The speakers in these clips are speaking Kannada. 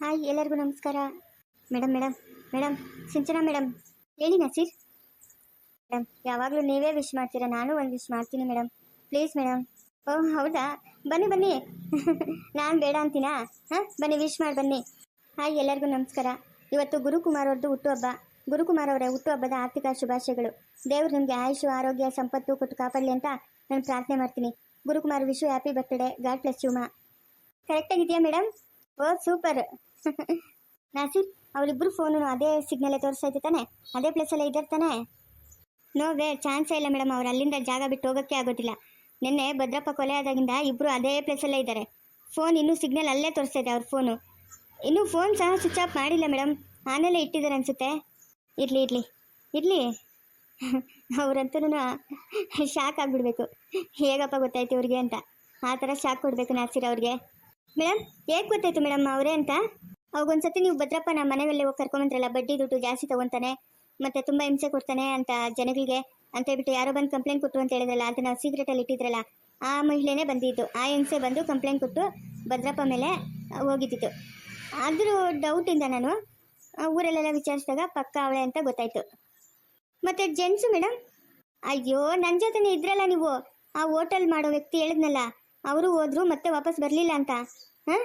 ಹಾಯ್, ಎಲ್ಲರಿಗೂ ನಮಸ್ಕಾರ. Madam madam madam Sinchana madam ಹೇಳಿ ನಸೀರ್. ಮೇಡಮ್ ಯಾವಾಗಲೂ ನೀವೇ ವಿಶ್ ಮಾಡ್ತೀರಾ? ನಾನು ಒಂದು ವಿಶ್ ಮಾಡ್ತೀನಿ ಮೇಡಮ್ ಪ್ಲೀಸ್ ಮೇಡಮ್ ಓಹ್ ಹೌದಾ? ಬನ್ನಿ ಬನ್ನಿ. ನಾನು ಬೇಡ ಅಂತೀನಾ? ಹಾಂ? ಬನ್ನಿ ವಿಶ್ ಮಾಡಿ, ಬನ್ನಿ. ಹಾಯ್, ಎಲ್ಲರಿಗೂ ನಮಸ್ಕಾರ. ಇವತ್ತು ಗುರುಕುಮಾರ್ ಅವ್ರದ್ದು ಹುಟ್ಟುಹಬ್ಬ ಗುರುಕುಮಾರ್ ಅವರ ಹುಟ್ಟುಹಬ್ಬದ ಆರ್ಥಿಕ ಶುಭಾಶಯಗಳು. ದೇವರು ನಿಮಗೆ ಆಯುಷು, ಆರೋಗ್ಯ, ಸಂಪತ್ತು, ಕೊಟ್ಟು ಕಾಪಾಡಲಿ ಅಂತ ನಾನು ಪ್ರಾರ್ಥನೆ ಮಾಡ್ತೀನಿ. Gurukumar wish you happy birthday God bless ಯುಮಾ ಕರೆಕ್ಟಾಗಿದೆಯಾ ಮೇಡಮ್ ಓ ಸೂಪರ್ ನಾಸಿರ್ ಅವಳಿಬ್ರು ಫೋನು ಅದೇ ಸಿಗ್ನಲ್ಲೇ ತೋರಿಸ್ತಾ ಇತ್ತು ತಾನೆ. ಅದೇ ಪ್ಲೇಸಲ್ಲೇ ಇದ್ದಾರೆ ತಾನೆ. ನೋ ವೇ ಚಾನ್ಸೇ ಇಲ್ಲ ಮೇಡಮ್ ಅವ್ರು. ಅಲ್ಲಿಂದ ಜಾಗ ಬಿಟ್ಟು ಹೋಗೋಕ್ಕೆ ಆಗೋದಿಲ್ಲ. ನಿನ್ನೆ ಭದ್ರಪ್ಪ ಕೊಲೆ ಆದಾಗಿಂದ ಇಬ್ಬರು ಅದೇ ಪ್ಲೇಸಲ್ಲೇ ಇದ್ದಾರೆ. ಫೋನ್ ಇನ್ನೂ ಸಿಗ್ನಲ್ ಅಲ್ಲೇ ತೋರಿಸ್ತಾ ಇದೆ ಅವ್ರ ಫೋನು ಇನ್ನೂ ಫೋನ್ ಸಹ ಸ್ವಿಚ್ ಆಫ್ ಮಾಡಿಲ್ಲ ಮೇಡಮ್ ಆಮೇಲೆ ಇಟ್ಟಿದ್ದಾರೆ ಅನಿಸುತ್ತೆ. ಇರಲಿ ಇರಲಿ. ಇರಲಿ. ಅವ್ರಂತೂ ಶಾಕ್ ಆಗಿಬಿಡ್ಬೇಕು. ಹೇಗಪ್ಪ ಗೊತ್ತಾಯ್ತು ಇವ್ರಿಗೆ ಅಂತ. ಆ ಥರ ಶಾಕ್ ಕೊಡಬೇಕು ನಾಸಿರ್ ಅವ್ರಿಗೆ. ಮೇಡಮ್ ಹೇಗೆ ಗೊತ್ತಾಯ್ತು ಮೇಡಮ್ ಅವರೇ ಅಂತ? ಅವಾಗೊಂದ್ಸತಿ ನೀವು ಭದ್ರಪ್ಪ ನಮ್ಮ ಮನೆಯಲ್ಲೇ ಹೋಗಿ ಕರ್ಕೊಂಬಂದ್ರಲ್ಲ ಬಡ್ಡಿ ದುಡ್ಡು ಜಾಸ್ತಿ ತಗೊಂತಾನೆ, ಮತ್ತೆ ತುಂಬಾ ಹಿಂಸೆ ಕೊಡ್ತಾನೆ ಅಂತ ಜನಗಳಿಗೆ ಅಂತ ಹೇಳ್ಬಿಟ್ಟು ಯಾರೋ ಬಂದು ಕಂಪ್ಲೇಂಟ್ ಕೊಟ್ಟರು ಅಂತ ಹೇಳಿದ್ರಲ್ಲ ಅಂತ ನಾವು ಸೀಕ್ರೆಟಲ್ಲಿ ಇಟ್ಟಿದ್ರಲ್ಲ, ಆ ಮಹಿಳೆನೇ ಬಂದಿದ್ದು. ಆ ಹಿಂಸೆ ಬಂದು ಕಂಪ್ಲೇಂಟ್ ಕೊಟ್ಟು ಭದ್ರಪ್ಪ ಮೇಲೆ ಹೋಗಿದ್ದಿತ್ತು ಆದರೂ ಡೌಟಿಂದ ನಾನು ಊರಲ್ಲೆಲ್ಲ ವಿಚಾರಿಸಿದಾಗ ಪಕ್ಕ ಅವಳೆ ಅಂತ ಗೊತ್ತಾಯ್ತು. ಮತ್ತೆ ಜೆಂಟ್ಸು ಮೇಡಮ್ ಅಯ್ಯೋ ನನ್ನ ಜೊತೆನೆ ಇದ್ರಲ್ಲ ನೀವು. ಆ ಹೋಟೆಲ್ ಮಾಡೋ ವ್ಯಕ್ತಿ ಹೇಳಿದ್ನಲ್ಲ, ಅವರು ಹೋದ್ರು ಮತ್ತೆ ವಾಪಸ್ ಬರಲಿಲ್ಲ ಅಂತ. ಹಾಂ?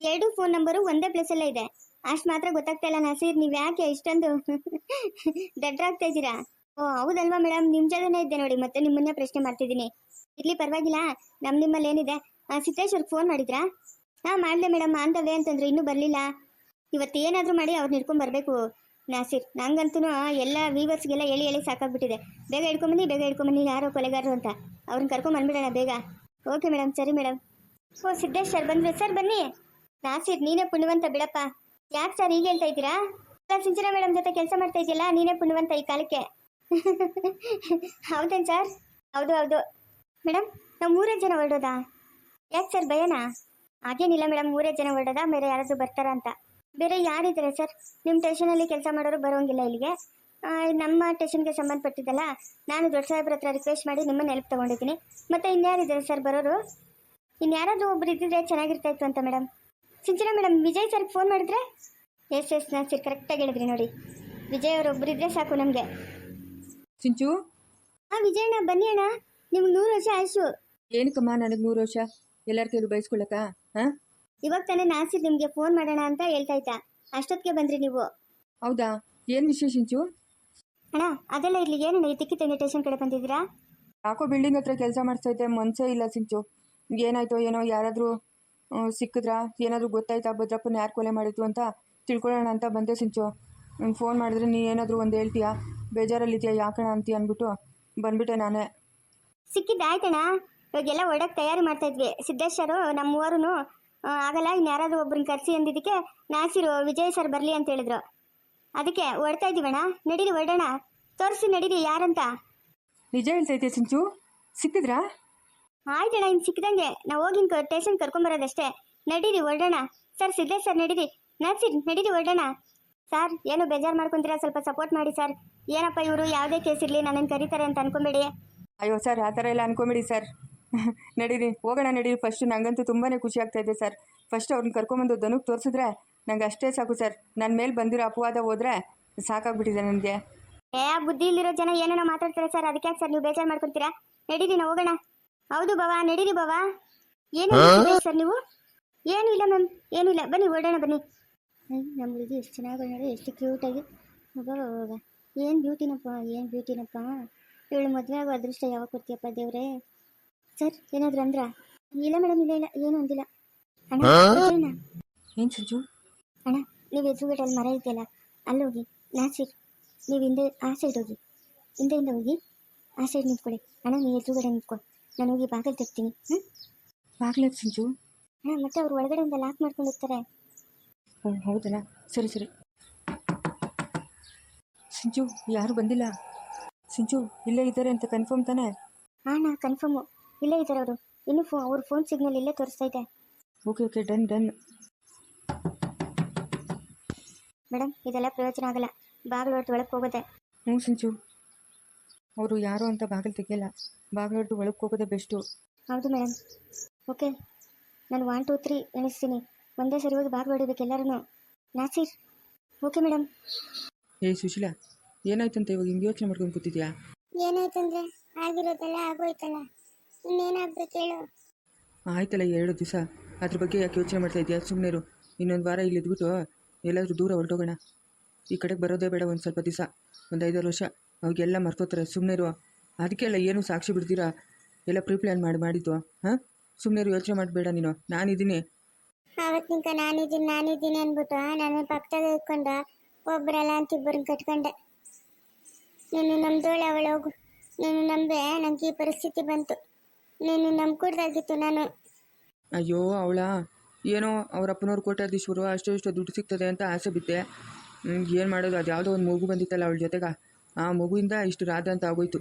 ಎರಡು ಫೋನ್ ನಂಬರು ಒಂದೇ ಪ್ಲೇಸಲ್ಲೇ ಇದೆ. ಅಷ್ಟು ಮಾತ್ರ ಗೊತ್ತಾಗ್ತಾ ಇಲ್ಲ ನಸೀರ್ ನೀವು ಯಾಕೆ ಇಷ್ಟೊಂದು ದಡ್ರಾಗ್ತಾ ಇದ್ದೀರಾ? ಓ ಹೌದಲ್ವಾ ಮೇಡಮ್ ನಿಮ್ಮ ಜೊತೆನೇ ಇದ್ದೆ ನೋಡಿ ಮತ್ತೆ ನಿಮ್ಮನ್ನೇ ಪ್ರಶ್ನೆ ಮಾಡ್ತಿದ್ದೀನಿ. ಇರ್ಲಿ ಪರವಾಗಿಲ್ಲ. ನಮ್ ನಿಮ್ಮಲ್ಲಿ ಏನಿದೆ? ಆ, ಸಿದ್ದೇಶ್ವರ್ಗೆ ಫೋನ್ ಮಾಡಿದ್ರಾ? ಹಾ ಮಾಡಲೆ ಮೇಡಮ್ ಅಂತವೇ ಅಂತಂದ್ರೆ ಇನ್ನೂ ಬರಲಿಲ್ಲ. ಇವತ್ತು ಏನಾದರೂ ಮಾಡಿ ಅವ್ರನ್ನ ಹಿಡ್ಕೊಂಡ್ ಬರಬೇಕು. ನಾಸಿರ್ ನಂಗಂತೂ ಎಲ್ಲ ವೀವರ್ಸ್ಗೆಲ್ಲ ಹೇಳಿ ಹೇಳಿ ಸಾಕಾಗ್ಬಿಟ್ಟಿದೆ. ಬೇಗ ಹಿಡ್ಕೊಂಬನ್ನಿ ಬೇಗ ಹಿಡ್ಕೊಂಬನ್ನಿ ಯಾರೋ ಕೊಲೆಗಾರರು ಅಂತ. ಅವ್ರನ್ನ ಕರ್ಕೊಂಡ್ ಬಂದ್ಬಿಡೋಣ ಬೇಗ. ಓಕೆ ಮೇಡಮ್ ಸರಿ ಮೇಡಮ್ ಓ ಸಿದ್ದೇಶ್ ಸರ್ ಸರ್ ಬನ್ನಿ. ನಾಸಿರ್, ನೀನೇ ಪುಣ್ಯವಂತ ಬಿಡಪ್ಪ. ಯಾಕೆ ಸರ್ ಈಗ ಹೇಳ್ತಾ ಇದ್ದೀರಾ? ಸಿಂಚನ ಮೇಡಮ್ ಜೊತೆ ಕೆಲಸ ಮಾಡ್ತಾ ಇದೆಯಲ್ಲ ನೀನೇ ಪುಣ್ಯವಂತ ಈ ಕಾಲಕ್ಕೆ. ಹೌದೇನು ಸರ್? ಹೌದು ಹೌದು. ಮೇಡಮ್ ನಾವು ಮೂರೇ ಜನ ಹೊರಡೋದಾ? ಯಾಕೆ ಸರ್ ಭಯನಾ? ಹಾಗೇನಿಲ್ಲ ಮೇಡಮ್ ಮೂರೇ ಜನ ಹೊರಡೋದಾ? ಬೇರೆ ಯಾರಾದರೂ ಬರ್ತಾರಾ ಅಂತ. ಬೇರೆ ಯಾರಿದ್ದಾರೆ ಸರ್? ನಿಮ್ಮ ಟೇಷನಲ್ಲಿ ಕೆಲಸ ಮಾಡೋರು ಬರೋಂಗಿಲ್ಲ ಇಲ್ಲಿಗೆ. ನಮ್ಮ ಟೇಷನ್ಗೆ ಸಂಬಂಧಪಟ್ಟಿದ್ದಲ್ಲ, ನಾನು ದೊಡ್ಡ ಸಾಹೇಬ್ರ ಹತ್ರ ರಿಕ್ವೆಸ್ಟ್ ಮಾಡಿ ನಿಮ್ಮ ಹೆಲ್ಪ್ ತೊಗೊಂಡಿದ್ದೀನಿ. ಮತ್ತೆ ಇನ್ಯಾರಿದ್ದಾರೆ ಸರ್ ಬರೋರು? ಇನ್ಯಾರಾದರೂ ಒಬ್ರು ಇದ್ದಿದ್ರೆ ಚೆನ್ನಾಗಿರ್ತಾಯಿತ್ತು ಅಂತ ಮೇಡಮ್ ಸಿಂಚನ ಮೇಡಮ್ ವಿಜಯ್ ಸರ್ಗೆ ಫೋನ್ ಮಾಡಿದ್ರೆ? ಎಸ್ ಎಸ್ ನಾಸಿರ್ ಕರೆಕ್ಟಾಗಿ ಹೇಳಿದ್ರಿ ನೋಡಿ. ವಿಜಯ್ ಅವರು ಇದ್ರೆ ಸಾಕು ನಮಗೆ. ಸಿಂಚು? ಹಾಂ ಅಣ್ಣ ಬನ್ನಿ ಅಣ್ಣ. ನಿಮ್ಗೆ ನೂರು ವರ್ಷ ಆಯಸು. ಏನಕ್ಕಮ್ಮ ನನಗೆ ನೂರು ವರ್ಷ? ಎಲ್ಲರ ಕೈಲೂ ಬಯಸ್ಕೊಳಕ ಹಾಂ? ಇವಾಗ ತಾನೇ ನಾಸಿ ನಿಮಗೆ ಫೋನ್ ಮಾಡೋಣ ಅಂತ ಹೇಳ್ತಾ ಇದ್ದ. ಅಷ್ಟೊತ್ತಿಗೆ ಬಂದ್ರಿ ನೀವು. ಹೌದಾ? ಏನು ವಿಷಯ ಸಿಂಚು? ಅಣ್ಣ ಅದೆಲ್ಲ ಇರ್ಲಿ ಏನಣ್ಣ ಈ ತಿಕ್ಕಿ ತಂಗಿ ಟೇಷನ್ ಕಡೆ ಬಂದಿದ್ದೀರಾ? ಯಾಕೋ ಬಿಲ್ಡಿಂಗ್ ಹತ್ರ ಕೆಲಸ ಮಾಡ್ತೈತೆ ಇದ್ದೆ ಮನಸ್ಸೇ ಇಲ್ಲ ಸಿಂಚು. ಏನಾಯ್ತೋ ಏನೋ ಯಾರಾದರೂ ಸಿಕ್ಕಿದ್ರಾ? ಏನಾದರೂ ಗೊತ್ತಾಯ್ತಾ? ಭದ್ರಪ್ಪನ ಯಾರು ಕೊಲೆ ಮಾಡಿದ್ದು ಅಂತ? ತಿಳ್ಕೊಳ್ಳೋಣ ಅಂತ ಬಂದೆ ಸಿಂಚು. ಫೋನ್ ಮಾಡಿದ್ರೆ ನೀ ಏನಾದರೂ ಒಂದು ಹೇಳ್ತೀಯಾ? ಬೇಜಾರಲ್ಲಿದ್ಯಾ? ಯಾಕಣ ಅಂತೀಯ ಅಂದ್ಬಿಟ್ಟು ಬಂದ್ಬಿಟ್ಟೆ ನಾನೇ. ಸಿಕ್ಕಿದ್ದಾಯ್ತಣ್ಣ ಇವಾಗೆಲ್ಲ ಹೊರಡಕ್ಕೆ ತಯಾರಿ ಮಾಡ್ತಾ ಇದ್ವಿ. ಸಿದ್ದೇಶ್ವರು ನಮ್ಮ ಮೂವರು ಆಗಲ್ಲ ಇನ್ನು ಯಾರಾದರೂ ಒಬ್ರನ್ನ ಕರೆಸಿ ಅಂದಿದ್ದಕ್ಕೆ ನಾಸಿರು ವಿಜಯ್ ಸರ್ ಬರಲಿ ಅಂತ ಹೇಳಿದ್ರು. ಅದಕ್ಕೆ ಹೊಡ್ತಾ ಇದ್ದೀವಣ್ಣ ನಡೀರಿ ಹೊರಡೋಣ. ತೋರಿಸಿ ನಡೀರಿ ಯಾರಂತ? ನಿಜ ಹೇಳ್ತೈತೆ ಸಿಂಚು? ಸಿಕ್ಕಿದ್ರಾ? ಆಯ್ತಣ್ಣ ಇನ್ನು ಸಿಕ್ಕಿದಂಗೆ ನಾವು ಹೋಗಿ ಟೇಷನ್ ಕರ್ಕೊಂಬರೋದಷ್ಟೇ ನಡೀರಿ ಹೊರಡೋಣ ಸರ್ ಸಿದ್ದೇ ಸರ್ ನಡೀರಿ. ನಾಸಿರ್ ನಡೀರಿ ಹೊರಡೋಣ ಸರ್ ಏನು ಬೇಜಾರು ಮಾಡ್ಕೊಂತೀರಾ? ಸ್ವಲ್ಪ ಸಪೋರ್ಟ್ ಮಾಡಿ ಸರ್. ಏನಪ್ಪ ಇವರು? ಯಾವುದೇ ಕೇಸ್ ಇರಲಿ ನನ್ನನ್ನು ಕರೀತಾರೆ ಅಂತ ಅನ್ಕೊಂಬೇಡಿ. ಅಯ್ಯೋ ಸರ್ ಆ ಥರ ಎಲ್ಲ ಅನ್ಕೊಂಬಿಡಿ ಸರ್. ನಡೀರಿ ಹೋಗೋಣ ನಡೀರಿ ಫಸ್ಟ್ ನಂಗಂತೂ ತುಂಬಾ ಖುಷಿ ಆಗ್ತಾ ಇದೆ ಸರ್. ಫಸ್ಟ್ ಅವ್ರನ್ನ ಕರ್ಕೊಂಬಂದು ದನಕ್ಕೆ ತೋರಿಸಿದ್ರೆ ನಂಗೆ ಅಷ್ಟೇ ಸಾಕು ಸರ್. ನನ್ನ ಮೇಲೆ ಬಂದಿರೋ ಅಪವಾದ ಹೋದ್ರೆ ಸಾಕಾಗ್ಬಿಟ್ಟಿದೆ ನನಗೆ. ಏ ಬುದ್ಧಿ ಇಲ್ಲಿರೋ ಜನ ಏನೇನೋ ಮಾತಾಡ್ತಾರೆ ಸರ್. ಅದಕ್ಕೆ ಸರ್ ನೀವು ಬೇಜಾರು ಮಾಡ್ಕೊತೀರಾ? ನಡೀರಿ ನಾವು ಹೋಗೋಣ. ಹೌದು ಬಾವಾ ನಡೀರಿ ಬಾವಾ. ಏನು ಸರ್ ನೀವು? ಏನೂ ಇಲ್ಲ ಮ್ಯಾಮ್ ಏನೂ ಇಲ್ಲ. ಬನ್ನಿ ಓಡೋಣ ಬನ್ನಿ. ನಮ್ಮ ಹುಡುಗಿ ಎಷ್ಟು ಚೆನ್ನಾಗಿ ನೋಡಿ ಎಷ್ಟು ಕ್ಯೂಟಾಗಿ ಹೋಗ ಏನು ಬ್ಯೂಟಿನಪ್ಪ ಏನು ಬ್ಯೂಟಿನಪ್ಪ ಇವಳು ಮದುವೆ ಆಗೋ ಅದೃಷ್ಟ ಯಾವಾಗ ಕೊಡ್ತೀಯಪ್ಪ ದೇವ್ರೆ? ಸರ್ ಏನಾದ್ರು ಅಂದ್ರ? ಇಲ್ಲ ಮೇಡಮ್ ಇಲ್ಲ ಇಲ್ಲ ಏನು ಅಂದಿಲ್ಲ. ಅಣ್ಣ ಏನ್ ಸಿಂಚು ಅಣ್ಣ ನೀವು ಎದುರುಗಡೆಯಲ್ಲಿ ಮರ ಇದೆಯಲ್ಲ ಅಲ್ಲಿ ಹೋಗಿ ಸೈಡ್ ನೀವು ಹಿಂದೆ ಆ ಸೈಡ್ ಹೋಗಿ. ಹಿಂದೆ ಹೋಗಿ ಆ ಸೈಡ್ ನಿಂತ್ಕೊಳ್ಳಿ. ಅಣ್ಣ ನೀವು ಎದುರುಗಡೆ ನಿಂತ್ಕೊ. ನಾನು ಹೋಗಿ ಬಾಗಿಲು ತೆಗ್ತೀನಿ ಹ್ಞೂ ಬಾಗ್ಲಾಕ್ ಸಿಂಚು. ಅಣ್ಣ ಮತ್ತೆ ಅವ್ರು ಒಳಗಡೆಯಿಂದ ಲಾಕ್ ಮಾಡ್ಕೊಂಡು ಹೋಗ್ತಾರೆ. ಓ ಹೌದಲ್ಲ? ಸರಿ ಸರಿ. ಸಿಂಚು ಯಾರು ಬಂದಿಲ್ಲ. ಸಿಂಚು ಇಲ್ಲೇ ಇದ್ದಾರೆ ಅಂತ ಕನ್ಫರ್ಮ್ ತಾನೇ? ಹಾಂ ನಾ ಕನ್ಫರ್ಮು ಇಲ್ಲೇ ಇದ್ದಾರೆ ಅವರು. ಇನ್ನು ಫೋ ಅವ್ರ ಫೋನ್ ಸಿಗ್ನಲ್ ಇಲ್ಲೇ ತೋರಿಸ್ತಾ ಇದೆ. Okay okay done done madam ಇದೆಲ್ಲ ಪ್ರಯೋಜನ ಆಗಲ್ಲ. ಬಾಗಿಲು ಹೊರತು ಒಳಗೆ ಹೋಗೋದೆ. ಹ್ಞೂ ಸಿಂಚು. ಅವರು ಯಾರು ಅಂತ ಬಾಗಿಲು ತೆಗಿಯಲ್ಲ. ಬಾಗಿಲು ಹೊಡೆದು ಒಳಗೆ ಹೋಗೋದೇ ಬೆಸ್ಟು. ಹೌದು ಮೇಡಮ್ ಓಕೆ ನಾನು ಒನ್ ಟೂ ತ್ರೀ ಎಣಿಸ್ತೀನಿ. ಒಂದೇ ಸರಿ ಹೋಗಿ ಬಾಗಿಲು ಹೊಡಿಬೇಕು ಎಲ್ಲರೂ ನಾಸೀರ್ ಓಕೆ ಮೇಡಮ್ ಏ ಸುಶೀಲಾ ಏನಾಯ್ತಂತ ಇವಾಗ ಹಿಂಗೆ ಯೋಚನೆ ಮಾಡ್ಕೊಂಡು ಕೂತಿದ್ಯಾ? ಏನಾಯ್ತಂದ್ರೆ? ಆಗಿರೋದಲ್ಲ ಆಗೋಯ್ತಲ್ಲ. ಇನ್ನೇನಾಗ್ಬೇಕು ಹೇಳು ಆಯ್ತಲ್ಲ ಎರಡು ದಿವಸ. ಅದ್ರ ಬಗ್ಗೆ ಯಾಕೆ ಯೋಚನೆ ಮಾಡ್ತಾ ಇದೆಯಾ? ಸುಮ್ಮನೆ ಇನ್ನೊಂದು ವಾರ ಇಲ್ಲಿ ಇದ್ಬಿಟ್ಟು ಎಲ್ಲಾದರೂ ದೂರ ಹೊರಟೋಗೋಣ. ಈ ಕಡೆಗೆ ಬರೋದೇ ಬೇಡ ಒಂದು ಸ್ವಲ್ಪ ದಿವಸ. ಒಂದು ಐದಾರು ವರ್ಷ. ಅವಾಗೆಲ್ಲ ಮರ್ತೋತಾರೆ ಸುಮ್ಮನೆ ಅದಕ್ಕೆಲ್ಲ ಏನು ಸಾಕ್ಷಿ ಬಿಡ್ತೀರಾ? ಎಲ್ಲ ಪ್ರೀ ಪ್ಲ್ಯಾನ್ ಮಾಡಿ ಮಾಡಿದ್ದು. ಹಾಂ? ಸುಮ್ಮನೆ ಯೋಚನೆ ಮಾಡಬೇಡ ನೀನು. ನಾನಿದ್ದೀನಿ. ಆವತ್ತು ನಿಂಕ ನಾನಿದ್ದೀನಿ ನಾನಿದ್ದೀನಿ ಅಂದ್ಬಿಟ್ಟು ನನ್ನ ಪಕ್ಕದಾಗ ಇಟ್ಕೊಂಡ ಒಬ್ಬರಲ್ಲ ಅಂತ ಇಬ್ಬರನ್ನ ಕಟ್ಕೊಂಡೆ. ನೀನು ನಮ್ದೋಳೆ ಅವಳು ಹೋಗು. ನೀನು ನಂಬೆ ನನಗೆ ಈ ಪರಿಸ್ಥಿತಿ ಬಂತು. ನೀನು ನಂಬ್ಕೊಡ್ದಾಗಿತ್ತು ನಾನು. ಅಯ್ಯೋ ಅವಳ? ಏನೋ ಅವ್ರ ಅಪ್ಪನವ್ರು ಕೋಟ್ಯಾಧೀಶ್ವರು ಅಷ್ಟೋ ಇಷ್ಟೋ ದುಡ್ಡು ಸಿಗ್ತದೆ ಅಂತ ಆಸೆ ಬಿದ್ದೆ ಏನು ಮಾಡೋದು? ಅದು ಯಾವುದೋ ಒಂದು ಮಗು ಬಂದಿತ್ತಲ್ಲ ಅವಳ ಜೊತೆಗೆ. ಆ ಮಗುವಿಂದ ಇಷ್ಟು ರಾಧ ಅಂತ ಆಗೋಯ್ತು.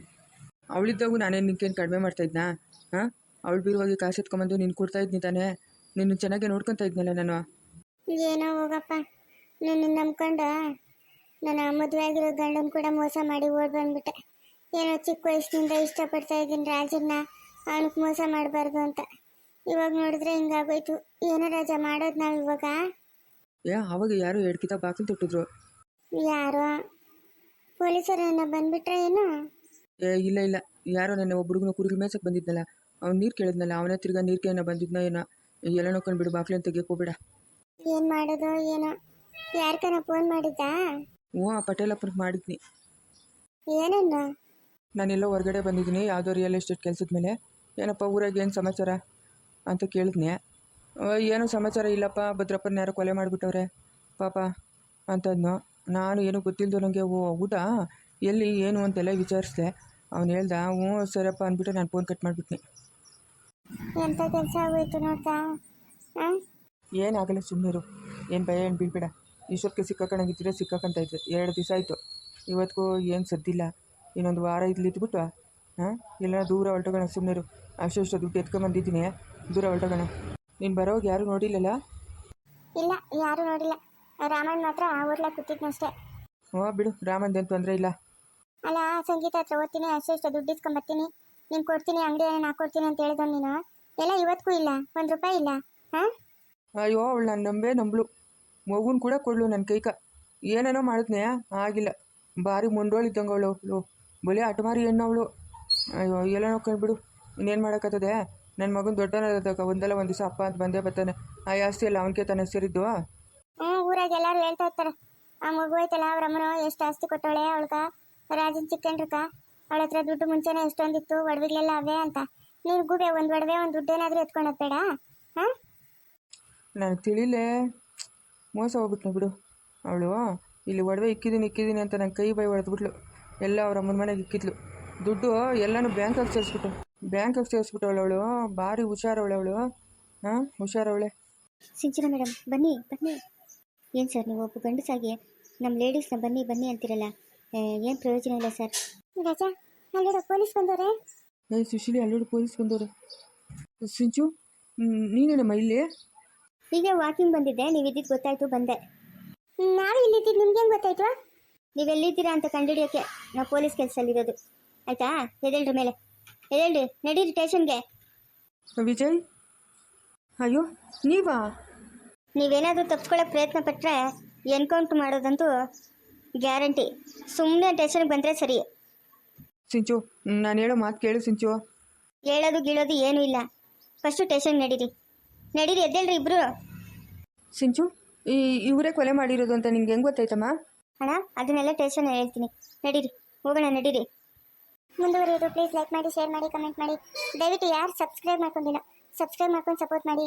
ಅವಳಿದ್ದಾಗೂ ನಾನೇನು ನಿನ್ಕೇನು ಕಡಿಮೆ ಮಾಡ್ತಾ ಇದ್ನಾ? ಹಾಂ ಅವಳು ಬೀರುವಾಗಿ ಕಾಸು ಎತ್ಕೊಂಬಂದು ನೀನು ಕೊಡ್ತಾ ಇದ್ನಿ ತಾನೇ. ನಿನ್ನ ಚೆನ್ನಾಗೆ ನೋಡ್ಕೊತಾ ಇದ್ನಲ್ಲ ನಾನು. ಏನೋ ಹೋಗಪ್ಪ. ನಿನ್ನ ನಂಬ್ಕೊಂಡು ನನ್ನ ಮದುವೆ ಆಗಿರೋ ಗಂಡನ ಕೂಡ ಮೋಸ ಮಾಡಿ ಓಡ್ ಬಂದ್ಬಿಟ್ಟೆ. ಏನೋ ಚಿಕ್ಕ ವಯಸ್ಸಿನಿಂದ ಇಷ್ಟಪಡ್ತಾ ಇದ್ದೀನಿ ರಾಜನ್ನ. ಅವನಿಗೆ ಮೋಸ ಮಾಡಬಾರ್ದು ಅಂತ. ಇವಾಗ ನೋಡಿದ್ರೆ ಹಿಂಗಾಗೋಯ್ತು. ಏನೋ ರಾಜ ಮಾಡೋದು ನಾವು ಇವಾಗ? ಏ ಅವಾಗ ಯಾರೋ ಎಡ್ಕಿತ ಬಾಕಿ ತೊಟ್ಟಿದ್ರು. ಯಾರೋ? ಪೊಲೀಸರನ್ನ ಬಂದ್ಬಿಟ್ರೆ ಏನು? ಏ ಇಲ್ಲ ಇಲ್ಲ. ಯಾರೋ ನನ್ನ ಒಬ್ಬ ಹುಡುಗನ ಕುರಿಗಳು ಮೇಸಕ್ಕೆ ಬಂದಿದ್ನಲ್ಲ ಅವ್ನು ನೀರು ಕೇಳಿದ್ನಲ್ಲ ಅವನೇ ತಿರ್ಗಾ ನೀರು ಕೇಳೋ ಬಂದಿದ್ನ ಏನೋ. ಎಲ್ಲ ನೋಡ್ಕೊಂಡ್ಬಿಡು ಬಾಕ್ಲೆ ಅಂತ ಹೋಗ್ಬೇಡ. ಏನ್ ಮಾಡೋದು ಏನೋ. ಯಾರ್ಕನ ಫೋನ್ ಮಾಡಿದ್ದಾ? ಹ್ಞೂ ಆ ಪಟೇಲಪ್ಪನಿಗೆ ಮಾಡಿದ್ನಿ. ಏನನ್ನ? ನಾನೆಲ್ಲೋ ಹೊರಗಡೆ ಬಂದಿದ್ದೀನಿ ಯಾವುದೋ ರಿಯಲ್ ಎಸ್ಟೇಟ್ ಕೆಲಸದ ಮೇಲೆ. ಏನಪ್ಪ ಊರಾಗ ಏನು ಸಮಾಚಾರ? ಅಂತ ಕೇಳಿದ್ನಿ. ಏನೂ ಸಮಾಚಾರ ಇಲ್ಲಪ್ಪ ಭದ್ರಪ್ಪನ ಯಾರೋ ಕೊಲೆ ಮಾಡಿಬಿಟ್ಟವ್ರೆ. ಪಾಪ ಅಂತಂದ್ನು. ನಾನು ಏನೂ ಗೊತ್ತಿಲ್ಲದು ನನಗೆ ಓ ಊಟ ಎಲ್ಲಿ ಏನು ಅಂತೆಲ್ಲ ವಿಚಾರಿಸಿದೆ. ಅವ್ನು ಹೇಳ್ದ ಹ್ಞೂ ಸರಪ್ಪ ಅಂದ್ಬಿಟ್ಟು ನಾನು ಫೋನ್ ಕಟ್ ಮಾಡಿಬಿಟ್ನಿ. ಎಂಥ ಕೆಲಸ ಆಗೋಯ್ತು ನೋಡ್ತಾ? ಏನಾಗಲ್ಲ ಸುಮ್ಮನಿರು ಏನು ಭಯ ಏನು ಬೀಳ್ಬೇಡ. ಇಷ್ಟೊತ್ತಿಗೆ ಸಿಕ್ಕಾಕೊಂಡಾಗಿದ್ದರೆ ಸಿಕ್ಕಾಕಂತ ಇದ್ದೆ. ಎರಡು ದಿವಸ ಆಯಿತು. ಇವತ್ತಿಗೂ ಏನು ಸದ್ದಿಲ್ಲ. ಇನ್ನೊಂದು ವಾರ ಇಲ್ಲಿ ಇದ್ಬಿಟ್ಟು ಹಾಂ ಇಲ್ಲ ದೂರ ಹೊರಟೋಗೋಣ ಸುಮ್ಮನಿರು ಅಷ್ಟು ಇಷ್ಟು ದುಡ್ಡು ಎತ್ಕೊಂಬಂದಿದ್ದೀನಿ ದೂರ ಹೊರಟೋಗೋಣ. ನೀನು ಬರೋವಾಗ ಯಾರೂ ನೋಡಿಲ್ಲಲ್ಲ? ಇಲ್ಲ ಯಾರು ನೋಡಿಲ್ಲ. ರಾಮಣ್ಣ ಮಾತ್ರ ಊರ್ಲಾಗ ಕೂತಿದ್ನಷ್ಟೇ. ಓ ಬಿಡು ರಾಮಂದೇನು ತೊಂದರೆ ಇಲ್ಲ. ಅಲ್ಲ ಸಂಗೀತ ಹತ್ರ ಓದ್ತೀನಿ ಅಷ್ಟೇ ಅಷ್ಟೇ ದುಡ್ಡು ಇಸ್ಕೊಂಬರ್ತೀನಿ ನೀನು ಕೊಡ್ತೀನಿ ಅಂಗಡಿ ನಾನು ಹಾಕೊಡ್ತೀನಿ ಅಂತ ಹೇಳಿದ ನೀನು? ಎಲ್ಲ ಇವತ್ತಿಗೂ ಇಲ್ಲ ಒಂದು ರೂಪಾಯಿ ಇಲ್ಲ ಹಾಂ? ಅಯ್ಯೋ ಅವಳು ನನ್ನ ನಂಬೇ ನಂಬ್ಳು. ಮಗುನ ಕೂಡ ಕೊಡ್ಲು ನನ್ನ ಕೈಕ. ಏನೇನೋ ಮಾಡಿದ್ನೆ ಆಗಿಲ್ಲ. ಭಾರಿ ಮುಂಡೋಳಿದ್ದಂಗೆ ಅವಳು ಅವಳು. ಬಲಿ ಅಟಮಾರಿ ಹೆಣ್ಣು ಅವಳು. ಅಯ್ಯೋ ಎಲ್ಲ ಕಂಡ್ಬಿಡು ಇನ್ನೇನು ಮಾಡೋಕ್ಕತ್ತದೆ ನನ್ನ ಮಗನ ದೊಡ್ಡನಾದಾಗ ಒಂದಲ್ಲ ಒಂದು ದಿವಸ ಅಪ್ಪ ಅಂತ ಬಂದೇ ಬರ್ತಾನೆ. ಆ ಆಸ್ತಿ ಎಲ್ಲ ಅವನಿಗೆ ತಾನೇ ಸೇರಿದ್ದು ಊರಾಗ ಎಲ್ಲರೂ ಹೇಳ್ತಾ ಇರ್ತಾರೆ. ಆ ಮಗು ಐತಲ್ಲ ಅವ್ರ ಅಮ್ಮನ ಎಷ್ಟು ಆಸ್ತಿ ಕೊಟ್ಟವಳೆ ಅವಳ್ಗ ರಾಜನ್ ಚಿಕ್ಕನ್ರಕ? ಅವಳ ಹತ್ರ ದುಡ್ಡು ಮುಂಚೆನೇ ಎಷ್ಟೊಂದಿತ್ತು ಒಡವೆಗಳೆಲ್ಲ ಅವೇ ಅಂತ. ನೀನು ಗೂಬೆ ಒಂದು ಒಡವೆ ಒಂದು ದುಡ್ಡು ಏನಾದರೂ ಎತ್ಕೊಳೋದು ಬೇಡ ಹಾಂ? ನನಗೆ ತಿಳಿಲೇ. ಮೋಸ ಹೋಗ್ಬಿಟ್ನು ಬಿಡು. ಅವಳು ಇಲ್ಲಿ ಒಡವೆ ಇಕ್ಕಿದ್ದೀನಿ ಇಕ್ಕಿದ್ದೀನಿ ಅಂತ ನನ್ನ ಕೈ ಬೈ ಹೊಡೆದ್ಬಿಟ್ಲು ಎಲ್ಲ ಅವ್ರ ಅಮ್ಮನ ಮನೆಗೆ ಇಕ್ಕಿದ್ಲು. ದುಡ್ಡು ಎಲ್ಲನೂ ಬ್ಯಾಂಕಾಗಿ ಸೇರಿಸ್ಬಿಟ್ಟು ಬ್ಯಾಂಕಾಗಿ ಸೇರಿಸ್ಬಿಟ್ಟವಳು ಅವಳು ಭಾರಿ ಹುಷಾರವಳೆ ಅವಳು ಹಾಂ ಹುಷಾರವಳೆ ಸಿಂಚನ ಮೇಡಮ್ ಬನ್ನಿ ಬನ್ನಿ. ಏನು ಸರ್ ನೀವು ಒಬ್ಬ ಗಂಡಸಾಗಿ ನಮ್ಮ ಲೇಡೀಸ್ನ ಬನ್ನಿ ಬನ್ನಿ ಅಂತಿರಲ್ಲ? ಏನು ಪ್ರಯೋಜನ ಇಲ್ಲ ಸರ್? ರಾಜಾ ಅಲ್ಲಿರೋ ಪೊಲೀಸ್ ಬಂದವ್ರೆ? ಏ ಸುಶೀಲಿ ಅಲ್ಲೋಡು ಪೊಲೀಸ್ ಬಂದವ್ರೆ. ಸಿಂಚು ನೀನೇನಮ್ಮ ಇಲ್ಲಿ? ಹೀಗೆ ವಾಕಿಂಗ್ ಬಂದಿದ್ದೆ ನೀವು ಇದ್ದಿದ್ದು ಗೊತ್ತಾಯ್ತು ಬಂದೆ. ನಾವು ಇಲ್ಲಿದ್ದೀವಿ ನಿಮ್ಗೆ ಹೆಂಗೆ ಗೊತ್ತಾಯ್ತು? ನೀವೆಲ್ಲಿದ್ದೀರಾ ಅಂತ ಕಂಡುಹಿಡಿಯೋಕ್ಕೆ ನಾವು ಪೊಲೀಸ್ ಕೆಲಸದಲ್ಲಿರೋದು ಆಯ್ತಾ? ಎದೇಳ್ರಿ ಮೇಲೆ. ಎದೇಳ್ರಿ ನಡೀರಿ ಸ್ಟೇಷನ್ಗೆ ವಿಜಯ್? ಅಯ್ಯೋ ನೀವಾ? ನೀವೇನಾದರೂ ತಪ್ಪಿಸ್ಕೊಳ್ಳೋಕೆ ಪ್ರಯತ್ನ ಪಟ್ಟರೆ ಎನ್ಕೌಂಟ್ರ್ ಮಾಡೋದಂತೂ ಗ್ಯಾರಂಟಿ. ಸುಮ್ಮನೆ ಟೇಷನ್ಗೆ ಬಂದರೆ ಸರಿ. ಸಿಂಚು ನಾನು ಹೇಳೋ ಮಾತು ಕೇಳು ಸಿಂಚು. ಹೇಳೋದು ಗೀಳೋದು ಏನೂ ಇಲ್ಲ. ಫಸ್ಟು ಟೇಷನ್ ನಡೀರಿ. ನಡೀರಿ ಎದ್ದೇಳ್ರಿ ಇಬ್ರು. ಸಿಂಚು ಈ ಇವರೇ ಕೊಲೆ ಮಾಡಿರೋದು ಅಂತ ನಿಮ್ಗೆ ಹೆಂಗೆ ಗೊತ್ತಾಯ್ತಮ್ಮ? ಅಣ್ಣ ಅದನ್ನೆಲ್ಲ ಟೇಷನ್ ಹೇಳ್ತೀನಿ. ನಡೀರಿ ಹೋಗೋಣ ನಡೀರಿ. ಮುಂದುವರಿಯೋದು ಪ್ಲೀಸ್ ಲೈಕ್ ಮಾಡಿ ಶೇರ್ ಮಾಡಿ ಕಮೆಂಟ್ ಮಾಡಿ. ದಯವಿಟ್ಟು ಯಾರು ಸಬ್ಸ್ಕ್ರೈಬ್ ಮಾಡ್ಕೊಂಡಿಲ್ಲ ಸಬ್ಸ್ಕ್ರೈಬ್ ಮಾಡ್ಕೊಂಡು ಸಪೋರ್ಟ್ ಮಾಡಿ.